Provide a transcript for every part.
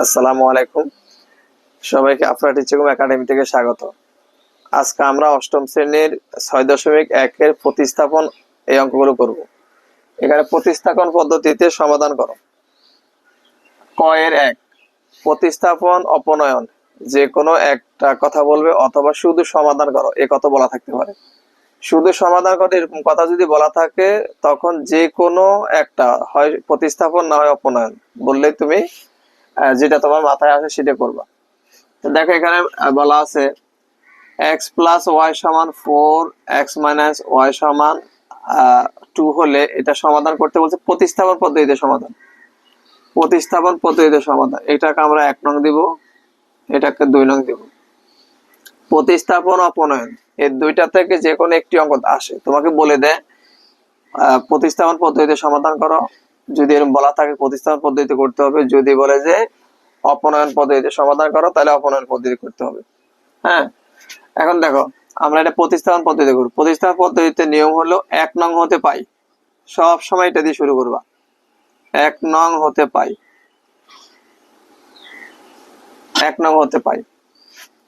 আসসালামু আলাইকুম। সবাইকে একাডেমি থেকে স্বাগত। আজকে আমরা অষ্টম শ্রেণির ছয় দশমিক একের প্রতিস্থাপন এই অঙ্কগুলো করব। এখানে প্রতিস্থাপন পদ্ধতিতে সমাধান করো। ক এর এক, প্রতিস্থাপন অপনয়ন। যে কোনো একটা কথা বলবে অথবা শুধু সমাধান করো, এ কথা বলা থাকতে পারে। শুধু সমাধান করো, এরকম কথা যদি বলা থাকে, তখন যে কোনো একটা হয় প্রতিস্থাপন না হয় অপনয়ন বললে তুমি যেটা তোমার মাথায় আসে সেটা করবা। দেখো এখানে বলা আছে এক্স প্লাস ওয়াই সমান ফোর এক্স মাইনাস ওয়াই সমান টু হলে এটা সমাধান করতে বলছে প্রতিস্থাপন পদ্ধতিতে সমাধান। প্রতিস্থাপন পদ্ধতিতে সমাধান। এটাকে আমরা এক নং দিব, এটাকে দুই নং দিব। প্রতিস্থাপন অপনয়ন। এই দুইটা থেকে যে কোনো একটি অঙ্ক আসে। তোমাকে বলে দেয় প্রতিস্থাপন পদ্ধতিতে সমাধান করো। যদি এরকম বলা থাকে প্রতিস্থাপন পদ্ধতিতে করতে হবে, যদি বলে যে অপনয়ন পদ্ধতিতে সমাধান করো, তাহলে অপনয়ন পদ্ধতি করতে হবে। হ্যাঁ? এখন দেখো, আমরা এটা প্রতিস্থাপন পদ্ধতি করব। প্রতিস্থাপন পদ্ধতিতে নিয়ম হলো এক নং হতে পাই। সব সময় এটা দিয়ে শুরু করবা। এক নং হতে পাই। এক নং হতে পাই।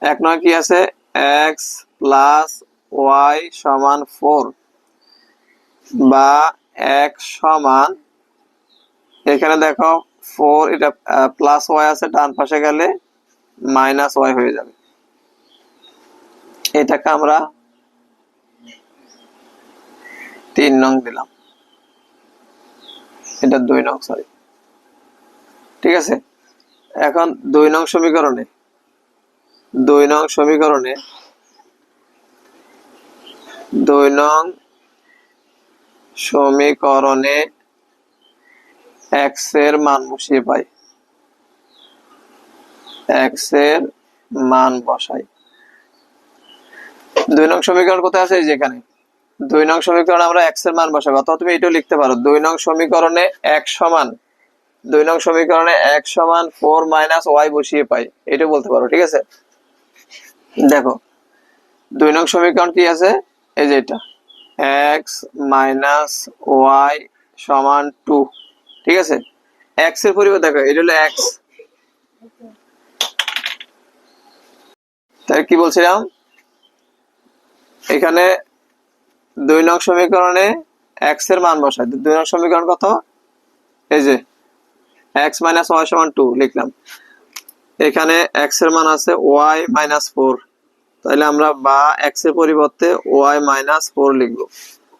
এক নং কি আছে? এক্স প্লাস ওয়াই সমান ফোর বা এক সমান এখানে দেখো ফোর এটা প্লাস ওয়াই আছে, ডান পাশে গেলে মাইনাস ওয়াই হয়ে যাবে। এটাকে আমরা তিন নং দিলাম। এটা দুই নং সরি ঠিক আছে? এখন দুই নং সমীকরণে, দুই নং সমীকরণে দুই নং সমীকরণে এক্সের মান বসিয়ে পাই। এক্সের মান বসাই। দুই নং সমীকরণ কোথায় আছে? যেখানে দুই নং সমীকরণ আমরা এক্সের মান বসাবো, অথবা তুমি এটাও লিখতে পারো। দুই নং সমীকরণে এক সমান, দুই নং সমীকরণে এক সমান ফোর মাইনাস ওয়াই বসিয়ে পাই। এটা বলতে পারো, ঠিক আছে? দেখো, দুই নং সমীকরণ কি আছে? এই যে এটা। এক্স মাইনাস ওয়াই সমান টু ঠিক আছে? এক্সের পরিবর্তে দেখো, এটা হলো এক্স তাই কি বলছিলাম? এখানে দুই নং সমীকরণে এক্সের মান বসাই দুই নং সমীকরণ কত? এই যে এক্স মাইনাস ওয়াই সমান টু লিখলাম। এখানে এক্সের মান আছে ওয়াই মাইনাস ফোর তাহলে আমরা বা এক্সের পরিবর্তে ওয়াই মাইনাস ফোর লিখব।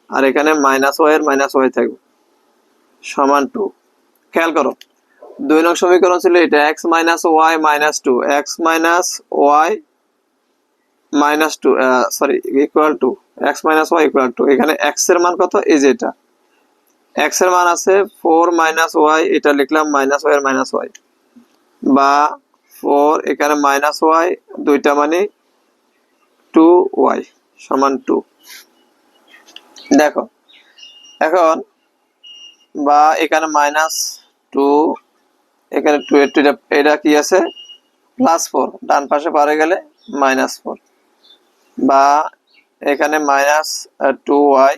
আর এখানে মাইনাস ওয়াই এর মাইনাস ওয়াই থাকবে। সমান টু খেয়াল করো, দুই নং সমীকরণ ছিল এটা x minus y minus two x minus y minus two sorry equal to x minus y equal to এখানে এক্সের মান কত? এই যে এটা। এক্সের মান আছে ফোর মাইনাস ওয়াই এটা লিখলাম মাইনাস ওয়াই মাইনাস ওয়াই বা ফোর এখানে মাইনাস ওয়াই দুইটা মানে টু ওয়াই সমান টু দেখো, এখন বা এখানে মাইনাস টু এখানে টু এর টু এটা কি আছে? প্লাস ফোর ডান পাশে পারে গেলে মাইনাস ফোর বা এখানে মাইনাস টু ওয়াই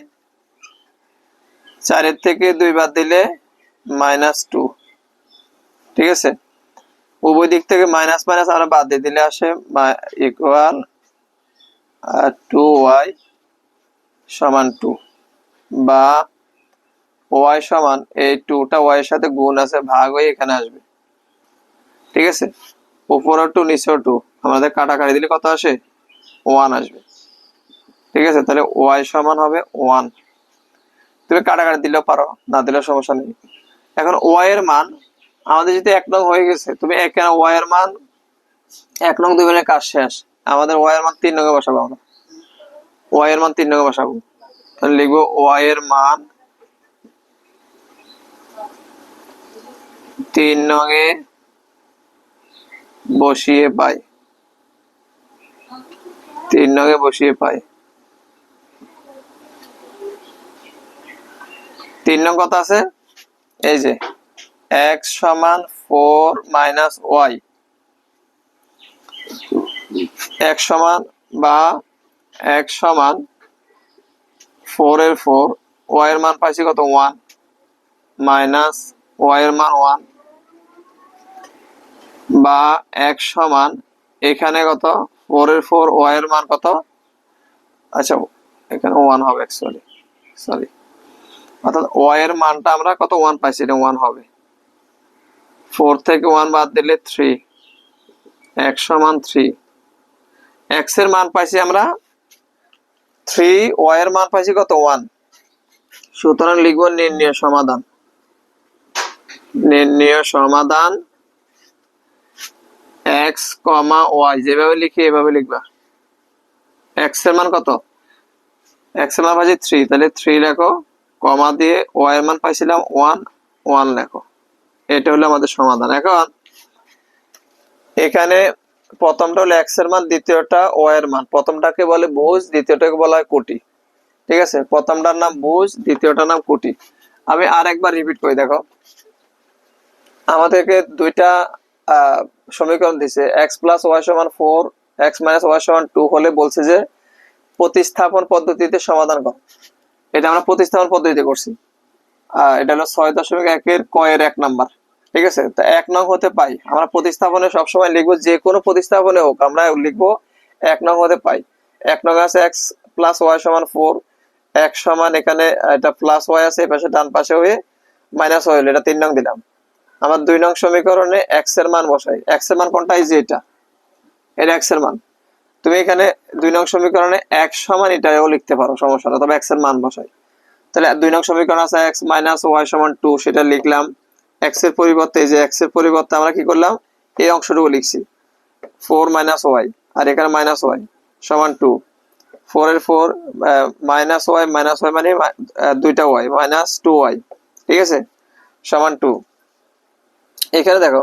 চারের থেকে দুই বাদ দিলে মাইনাস টু ঠিক আছে? উভয় দিক থেকে মাইনাস মাইনাস আমরা বাদ দিয়ে দিলে আসে ইকুয়াল টু ওয়াই সমান টু বা ওয়াই সমান এই টুটা ওয়াই এর সাথে গুণ আছে, ভাগ হয়ে এখানে আসবে। ঠিক আছে? উপরও টু নিচেও টু। আমাদের কাটাকাটি দিলে কত আসে? ওয়ান আসবে। ঠিক আছে? তাহলে ওয়াই সমান হবে ওয়ান। তুমি কাটাকাটি দিলেও পারো, না দিলেও সমস্যা নেই। এখন ওয়াই এর মান, আমাদের যদি এক নং হয়ে গেছে, তুমি এখানে ওয়াই এর মান এক নং দুই নং কাজ শেষ। আমাদের ওয়াই এর মান তিন নঙ্গে বসাবো আমরা। ওয়াই এর মান তিন নঙ্গে বসাবো। লিখব ওয়াই এর মান তিন নঙে বসিয়ে পাই। তিন নঙে বসিয়ে পাই। তিন নং কত আছে? এই যে এক্স সমান ফোর মাইনাস ওয়াই। এক সমান বা এক সমান ফোর এর ফোর, ওয়াই এর মান পাইছি কত? ওয়ান। মাইনাস ওয়াই এর মান ওয়ান। বা এক সমান এখানে কত? ফোর এর ফোর ওয়াই এর মান কত? আচ্ছা এখানে ওয়ান হবে সরি সরি অর্থাৎ ওয়াই এর মানটা আমরা কত ওয়ান পাইছি? এটা ওয়ান হবে। ফোর থেকে ওয়ান বাদ দিলে থ্রি এক সমান থ্রি এক্সের মান পাইছি আমরা থ্রি ওয়াই এর মান পাইছি কত? ওয়ান সুতরাং লিখব নির্ণয় সমাধান। নির্ণয় সমাধান এক্স কমা ওয়াই যেভাবে লিখি এভাবে লিখবা। এক্সের মান কত? এক্সের মান পাইছি থ্রি তাহলে থ্রি লেখো কমা দিয়ে ওয়াই এর মান পাইছিলাম ওয়ান ওয়ান লেখো। এটা হলো আমাদের সমাধান। এখন, এখানে প্রথমটা হলো এক্সের মান, দ্বিতীয়টা ওয়াই এর মান। প্রথমটাকে বলে ভুজ দ্বিতীয়টাকে বলা হয় কোটি। ঠিক আছে? প্রথমটার নাম ভুজ দ্বিতীয়টার নাম কোটি। আমি আর একবার রিপিট করি, দেখো। আমাদেরকে দুইটা সমীকরণ দিছে। এক্স প্লাস ওয়াই সমান ফোর এক্স মাইনাস ওয়াই সমান টু হলে বলছে যে প্রতিস্থাপন পদ্ধতিতে সমাধান কর। এটা আমরা প্রতিস্থাপন পদ্ধতিতে করছি। এটা হলো ছয় দশমিক একের কয়ের এক নাম্বার। ঠিক আছে? তা এক নং হতে পাই। আমরা প্রতিস্থাপনে সবসময় লিখব যে কোনো প্রতিস্থাপনে হোক, আমরা লিখব এক নং হতে পাই। এক নং আছে এক্স প্লাস ওয়াই সমান ফোর এক সমান এখানে, এটা প্লাস ওয়াই আছে এই পাশে ডান পাশে হয়ে মাইনাস হলো। এটা তিন নং দিলাম। আমার দুই নং সমীকরণে এক্সের মান বসাই। এক্সের মান কোনটা? যে এটা। এটা এক্সের মান। তুমি এখানে দুই নং সমীকরণে এক সমান এটাও লিখতে পারো, সমস্যা না তবে এক্সের মান বসাই। তাহলে দুই নং সমীকরণ আছে এক্স মাইনাস ওয়াই সমান টু সেটা লিখলাম। এক্সের পরিবর্তে, এই যে এক্সের পরিবর্তে আমরা কি করলাম? এই অংশটুকু লিখছি। ফোর মাইনাস ওয়াই আর এখানে মাইনাস ওয়াই সমান টু ফোর এর four minus y minus y মানে দুইটা ওয়াই মাইনাস টু ওয়াই ঠিক আছে? সমান টু এখানে দেখো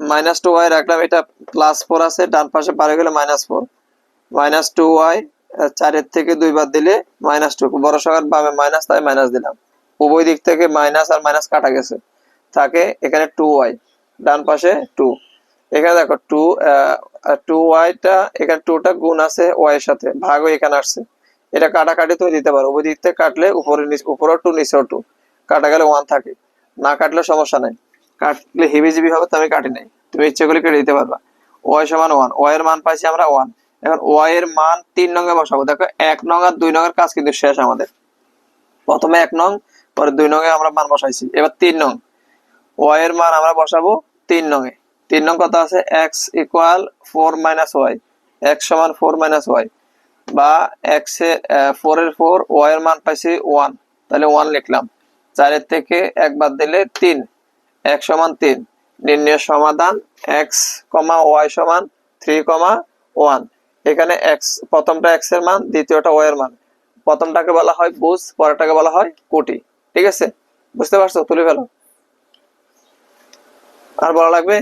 মাইনাস টু ওয়াই রাখলাম, এটা প্লাস ফোর আছে, ডান পাশে পারে গেলে minus four minus two y চারের থেকে দুই বাদ দিলে মাইনাস টু বড় সংখ্যার বামে মাইনাস তাই মাইনাস দিলাম। উভয় দিক থেকে মাইনাস আর মাইনাস কাটা গেছে। থাকে এখানে টু ওয়াই ডান পাশে টু এখানে দেখো টু টু ওয়াইটা এখানে টুটা গুণ আছে ওয়াই এর সাথে, ভাগও এখানে আসছে। এটা কাটাকাটি তুমি দিতে পারো, উভয় দিক থেকে কাটলে উপরে উপরেও টু নিচেও টু কাটা গেলে ওয়ান থাকে। না কাটলে সমস্যা নাই। কাটলে হিবিজিবি হবে তো আমি কাটি নাই। তুমি ইচ্ছে করে কেটে দিতে পারবা। ওয়াই সমান ওয়ান ওয়াই এর মান পাইছি আমরা ওয়ান এখন ওয়াই এর মান তিন নঙ্গে বসাবো। দেখো, এক নং আর দুই নঙের কাজ কিন্তু শেষ আমাদের। প্রথমে এক নং, পরে দুই নঙে আমরা মান বসাইছি। এবার তিন নং। ওয়াই এর মান আমরা বসাবো তিন নঙে তিন নং কত আছে? X equal four minus y x সমান ফোর মাইনাস ওয়াই বা এক্সের ফোর এর ফোর ওয়াই এর মান পাইছি ওয়ান তাহলে ওয়ান লিখলাম। চারের থেকে এক বাদ দিলে তিন। এক সমান তিন। নির্ণয় সমাধান এক্স কমা ওয়াই সমান থ্রি কমা ওয়ান এখানে এক্স প্রথমটা এক্সের মান, দ্বিতীয়টা ওয়াই এর মান। প্রথমটাকে বলা হয় বুঝ, পরেরটাকে বলা হয় কোটি। ঠিক আছে? বুঝতে পারছ? তুলে ফেলো। আর বলা লাগবে?